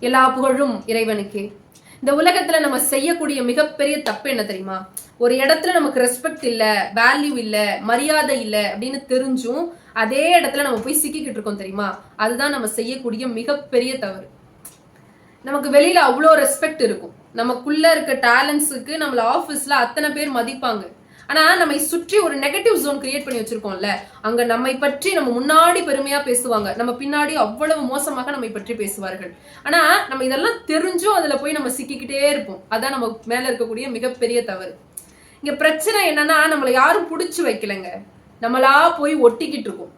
எல்லா புகழும் இறைவனுக்கே. இந்த உலகத்துல நம்ம செய்யக்கூடிய மிகப்பெரிய தப்பு என்ன தெரியுமா? ஒரு இடத்துல நமக்கு ரெஸ்பெக்ட் இல்ல வேல்யூ இல்ல மரியாதை இல்ல அப்படின்னு தெரிஞ்சும் அதே இடத்துல நம்ம போய் சிக்கிக்கிட்டு இருக்கோம் தெரியுமா? அதுதான் நம்ம செய்யக்கூடிய மிகப்பெரிய தவறு. நமக்கு வெளியில அவ்வளோ ரெஸ்பெக்ட் இருக்கும். நமக்குள்ள இருக்க டேலண்ட்ஸுக்கு நம்மள ஆஃபீஸ்ல அத்தனை பேர் மதிப்பாங்க. ஆனா நம்மை சுற்றி ஒரு நெகட்டிவ் ஜோன் கிரியேட் பண்ணி வச்சிருக்கோம்ல அங்க நம்மை பற்றி நம்ம முன்னாடி பெருமையா பேசுவாங்க. நம்ம பின்னாடி அவ்வளவு மோசமாக நம்மை பற்றி பேசுவார்கள். ஆனா நம்ம இதெல்லாம் தெரிஞ்சும் அதுல போய் நம்ம சிக்கிக்கிட்டே இருப்போம். அதான் நம்ம மேல இருக்கக்கூடிய மிகப்பெரிய தவறு. இங்க பிரச்சனை என்னன்னா நம்மளை யாரும் புடிச்சு வைக்கலங்க. நம்மளா போய் ஒட்டிக்கிட்டு இருக்கோம்.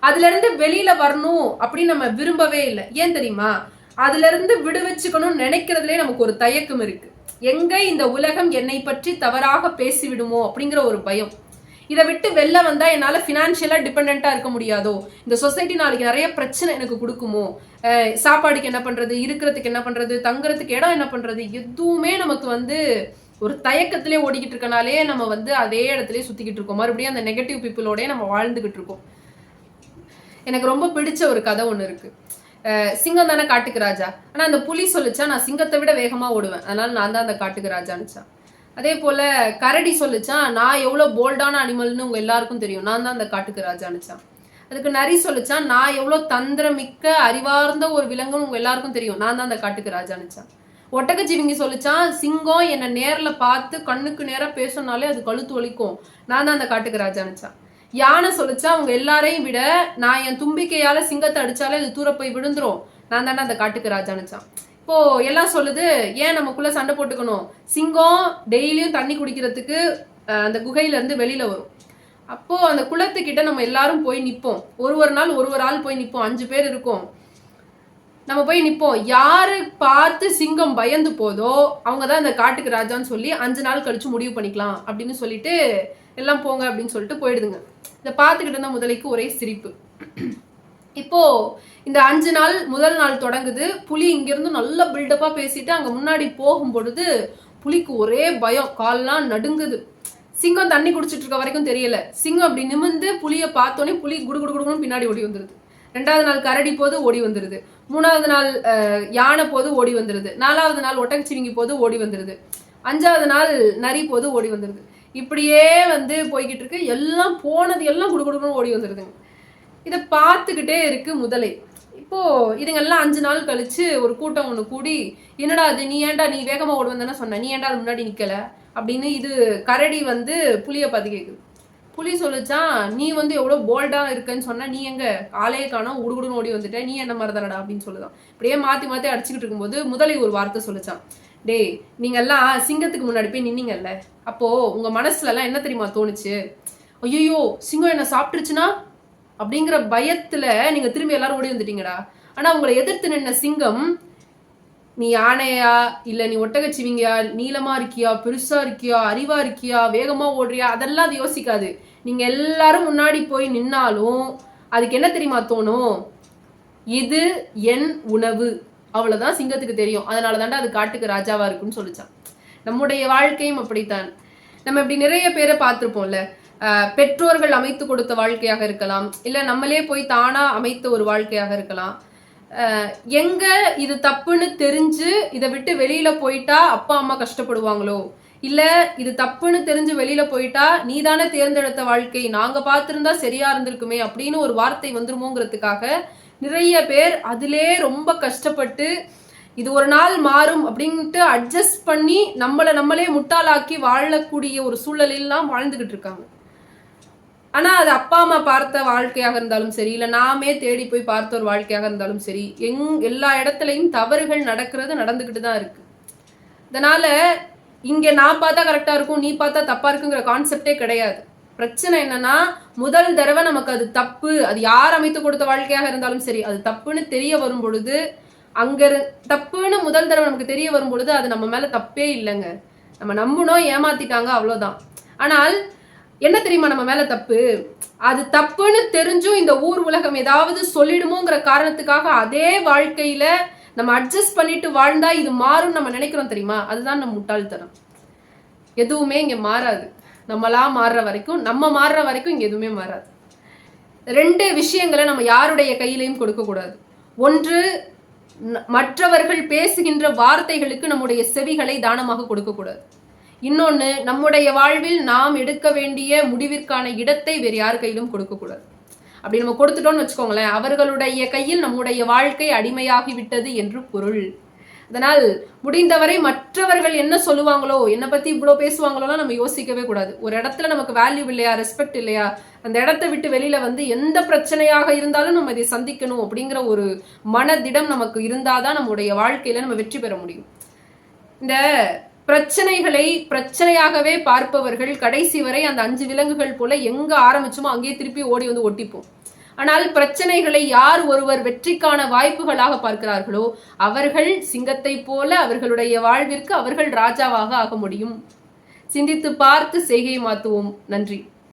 அதுல இருந்து வெளியில வரணும் அப்படின்னு நம்ம விரும்பவே இல்லை. ஏன் தெரியுமா? அதுல இருந்து விடுவிச்சுக்கணும்னு நினைக்கிறதுலே நமக்கு ஒரு தயக்கம் இருக்கு. எங்க இந்த உலகம் என்னை பற்றி தவறாக பேசிவிடுமோ அப்படிங்கிற ஒரு பயம். இதை விட்டு வெளில வந்தா என்னால பினான்சியலா டிபெண்டா இருக்க முடியாதோ? இந்த சொசைட்டி நாளைக்கு நிறைய பிரச்சனை எனக்கு கொடுக்குமோ? சாப்பாடுக்கு என்ன பண்றது? இருக்கிறதுக்கு என்ன பண்றது? தங்குறதுக்கு இடம் என்ன பண்றது? எதுவுமே நமக்கு வந்து ஒரு தயக்கத்திலே ஓடிக்கிட்டு இருக்கனாலே நம்ம வந்து அதே இடத்துலயே சுத்திக்கிட்டு இருக்கோம். மறுபடியும் அந்த நெகட்டிவ் பீப்புளோடய நம்ம வாழ்ந்துகிட்டு இருக்கோம். எனக்கு ரொம்ப பிடிச்ச ஒரு கதை ஒன்று இருக்குது சிங்கம் தானே காட்டுக்கு ராஜா. ஆனால் அந்த புலி சொல்லுச்சா நான் சிங்கத்தை விட வேகமாக ஓடுவேன். அதனால நான் தான் அந்த காட்டுக்கு ராஜான்னுச்சான் அதே போல கரடி சொல்லுச்சான் நான் எவ்வளோ போல்டான அனிமல்னு உங்க எல்லாருக்கும் தெரியும். நான் தான் அந்த காட்டுக்கு ராஜான்னுச்சான் அதுக்கு நரி சொல்லுச்சான் நான் எவ்வளோ தந்திரமிக்க அறிவார்ந்த ஒரு விலங்குன்னு உங்க எல்லாருக்கும் தெரியும். நான் தான் அந்த காட்டுக்கு ராஜான்னுச்சான் ஒட்டகச்சிவிங்கி சொல்லுச்சான் சிங்கம் என்னை நேரில் பார்த்து கண்ணுக்கு நேராக பேசினாலே அது கழுத்து ஒழிக்கும் நான் தான் அந்த காட்டுக்கு ராஜான்னுச்சான் யானை சொல்லிச்சா அவங்க எல்லாரையும் விட நான் என் தும்பிக்கையால சிங்கத்தை அடிச்சாலே அது தூர போய் விழுந்துரும். நான் தானே அந்த காட்டுக்கு ராஜானுச்சான் இப்போ எல்லாம் சொல்லுது ஏன் நமக்குள்ள சண்டை போட்டுக்கணும்? சிங்கம் டெய்லியும் தண்ணி குடிக்கிறதுக்கு அந்த குகையில இருந்து வெளியில வரும். அப்போ அந்த குளத்துக்கிட்ட நம்ம எல்லாரும் போய் நிப்போம். ஒரு ஒரு நாள் ஒரு ஒரு ஆள் போய் நிப்போம். அஞ்சு பேர் இருக்கோம். நம்ம போய் நிப்போம். யாரு பார்த்து சிங்கம் பயந்து போதோ அவங்க தான் இந்த காட்டுக்கு ராஜான்னு சொல்லி அஞ்சு நாள் கழிச்சு முடிவு பண்ணிக்கலாம் அப்படின்னு சொல்லிட்டு எல்லாம் போங்க அப்படின்னு சொல்லிட்டு போயிடுதுங்க. இதை பார்த்துக்கிட்டு இருந்த முதலைக்கு ஒரே சிரிப்பு. இப்போ இந்த அஞ்சு நாள் முதல் நாள் தொடங்குது. புலி இங்கிருந்து நல்ல பில்டப்பா பேசிட்டு அங்க முன்னாடி போகும் பொழுது புலிக்கு ஒரே பயம். கால்லாம் நடுங்குது. சிங்கம் தண்ணி குடிச்சிட்டு இருக்க வரைக்கும் தெரியல. சிங்கம் அப்படி நிமிர்ந்து புலியை பார்த்தோன்னே புலி குடு குடு குடுன்னு பின்னாடி ஓடி வந்துருது. ரெண்டாவது நாள் கரடி போது ஓடி வந்துருது. மூணாவது நாள் யானை போது ஓடி வந்துருது. நாலாவது நாள் ஒட்டகச்சிவிங்கி போது ஓடி வந்துருது. அஞ்சாவது நாள் நரி போது ஓடி வந்துருது. இப்படியே வந்து போய்கிட்டு இருக்கு எல்லாம் போனது எல்லாம் குடுகுடுன்னு ஓடி வந்துருதுங்க. இதை பார்த்துக்கிட்டே இருக்கு முதலை. இப்போ இதுங்கெல்லாம் அஞ்சு நாள் கழிச்சு ஒரு கூட்டம் ஒன்று கூடி என்னடா அது நீ ஏன்டா நீ வேகமாக ஓடு வந்தேன்னு சொன்ன? நீ ஏன்டா அது முன்னாடி நிற்கல அப்படின்னு இது கரடி வந்து புளியை பார்த்து கேட்குது புலி சொல்லுச்சான் நீ வந்து எவ்வளோ போல்டாக இருக்கன்னு சொன்னால் நீ எங்கே ஆளையே காணோம் உடுகுடுன்னு ஓடி வந்துட்ட. நீ என்ன மாதிரி தானடா? அப்படின்னு சொல்லுதான். இப்படியே மாற்றி மாற்றி அடிச்சுக்கிட்டு இருக்கும்போது முதலை ஒரு வார்த்தை சொல்லுச்சான் டேய் நீங்கள்லாம் சிங்கத்துக்கு முன்னாடி போய் நின்னீங்கல்ல? அப்போது உங்கள் மனசுலலாம் என்ன தெரியுமா தோணுச்சு? ஐயோ சிங்கம் என்ன சாப்பிட்டுருச்சுன்னா அப்படிங்கிற பயத்தில் நீங்கள் திரும்பி எல்லாரும் ஓடி வந்துட்டீங்கடா. ஆனால் உங்களை எதிர்த்து நின்ன சிங்கம் நீ யானையா இல்லை நீ ஒட்டகச்சிவிங்கயா நீளமாக இருக்கியா பெருசாக இருக்கியா அறிவாக இருக்கியா வேகமாக ஓடுறியா அதெல்லாம் அது யோசிக்காது. நீங்கள் எல்லாரும் முன்னாடி போய் நின்னாலும் அதுக்கு என்ன தெரியுமா தோணும்? இது என் உணவு. அவ்வளவுதான் சிங்கத்துக்கு தெரியும். அதனால தாண்டா அது காட்டுக்கு ராஜாவா இருக்குன்னு சொல்லிச்சான். நம்முடைய வாழ்க்கையும் அப்படித்தான். நம்ம இப்படி நிறைய பேரை பார்த்திருப்போம்ல. ஆஹ் பெற்றோர்கள் அமைத்து கொடுத்த வாழ்க்கையாக இருக்கலாம். இல்ல நம்மளே போய் தானா அமைத்த ஒரு வாழ்க்கையாக இருக்கலாம். ஆஹ் எங்க இது தப்புன்னு தெரிஞ்சு இதை விட்டு வெளியில போயிட்டா அப்பா அம்மா கஷ்டப்படுவாங்களோ? இல்ல இது தப்புன்னு தெரிஞ்சு வெளியில போயிட்டா நீதானே தேர்ந்தெடுத்த வாழ்க்கை நாங்க பார்த்திருந்தா சரியா இருந்திருக்குமே அப்படின்னு ஒரு வார்த்தை வந்துருமோங்கிறதுக்காக நிறைய பேர் அதிலே ரொம்ப கஷ்டப்பட்டு இது ஒரு நாள் மாறும் அப்படின்ட்டு அட்ஜஸ்ட் பண்ணி நம்மளை நம்மளே முட்டாளாக்கி வாழக்கூடிய ஒரு சூழலிலாம் வாழ்ந்துக்கிட்டு இருக்காங்க. ஆனால் அது அப்பா அம்மா பார்த்த வாழ்க்கையாக இருந்தாலும் சரி இல்லை நாமே தேடி போய் பார்த்த ஒரு வாழ்க்கையாக இருந்தாலும் சரி எங் எல்லா இடத்துலையும் தவறுகள் நடக்கிறது நடந்துக்கிட்டு தான் இருக்கு. அதனால் இங்கே நான் பார்த்தா கரெக்டாக இருக்கும் நீ பார்த்தா தப்பாக இருக்குங்கிற கான்செப்டே கிடையாது. பிரச்சனை என்னன்னா முதல் தடவை நமக்கு அது தப்பு. அது யார் அமைத்து கொடுத்த வாழ்க்கையாக இருந்தாலும் சரி அது தப்புன்னு தெரிய வரும் பொழுது அங்க இரு- தப்புன்னு முதல் தடவை நமக்கு தெரிய வரும் பொழுது அது நம்ம மேல தப்பே இல்லைங்க. நம்ம நம்பணும் ஏமாத்திட்டாங்க அவ்வளவுதான். ஆனால் என்ன தெரியுமா நம்ம மேல தப்பு? அது தப்புன்னு தெரிஞ்சும் இந்த ஊர் உலகம் ஏதாவது சொல்லிடுமோங்கிற காரணத்துக்காக அதே வாழ்க்கையில நம்ம அட்ஜஸ்ட் பண்ணிட்டு வாழ்ந்தா இது மாறும் நம்ம நினைக்கிறோம் தெரியுமா? அதுதான் நம்ம முட்டாள்தனம். எதுவுமே இங்க மாறாது. நம்மளா மாறுற வரைக்கும் நம்ம மாறுற வரைக்கும் இங்கே எதுவுமே மாறாது. ரெண்டு விஷயங்களை நம்ம யாருடைய கையிலையும் கொடுக்கக்கூடாது. ஒன்று மற்றவர்கள் பேசுகின்ற வார்த்தைகளுக்கு நம்முடைய செவிகளை தானமாக கொடுக்கக்கூடாது. இன்னொன்று நம்முடைய வாழ்வில் நாம் எடுக்க வேண்டிய முடிவிற்கான இடத்தை வேறு யார் கையிலும் கொடுக்கக்கூடாது. அப்படி நம்ம கொடுத்துட்டோம்னு வச்சுக்கோங்களேன் அவர்களுடைய கையில் நம்முடைய வாழ்க்கை அடிமையாகிவிட்டது என்று பொருள். அதனால் முடிந்தவரை மற்றவர்கள் என்ன சொல்லுவாங்களோ என்னை பற்றி இவ்வளோ பேசுவாங்களோலாம் நம்ம யோசிக்கவே கூடாது. ஒரு இடத்துல நமக்கு வேல்யூ இல்லையா ரெஸ்பெக்ட் இல்லையா அந்த இடத்த விட்டு வெளியில் வந்து எந்த பிரச்சனையாக இருந்தாலும் நம்ம இதை சந்திக்கணும் அப்படிங்கிற ஒரு மனதிடம் நமக்கு இருந்தால் தான் நம்முடைய வாழ்க்கையில் நம்ம வெற்றி பெற முடியும். இந்த பிரச்சனைகளை பிரச்சனையாகவே பார்ப்பவர்கள் கடைசி வரை அந்த அஞ்சு விலங்குகள் போல எங்க ஆரம்பிச்சோமோ அங்கேயே திருப்பி ஓடி வந்து ஒட்டிப்போம். ஆனால் பிரச்சனைகளை யார் ஒருவர் வெற்றிக்கான வாய்ப்புகளாக பார்க்கிறார்களோ அவர்கள் சிங்கத்தை போல அவர்களுடைய வாழ்விற்கு அவர்கள் ராஜாவாக ஆக முடியும். சிந்தித்து பார்த்து செய்கை மாத்துவோம். நன்றி.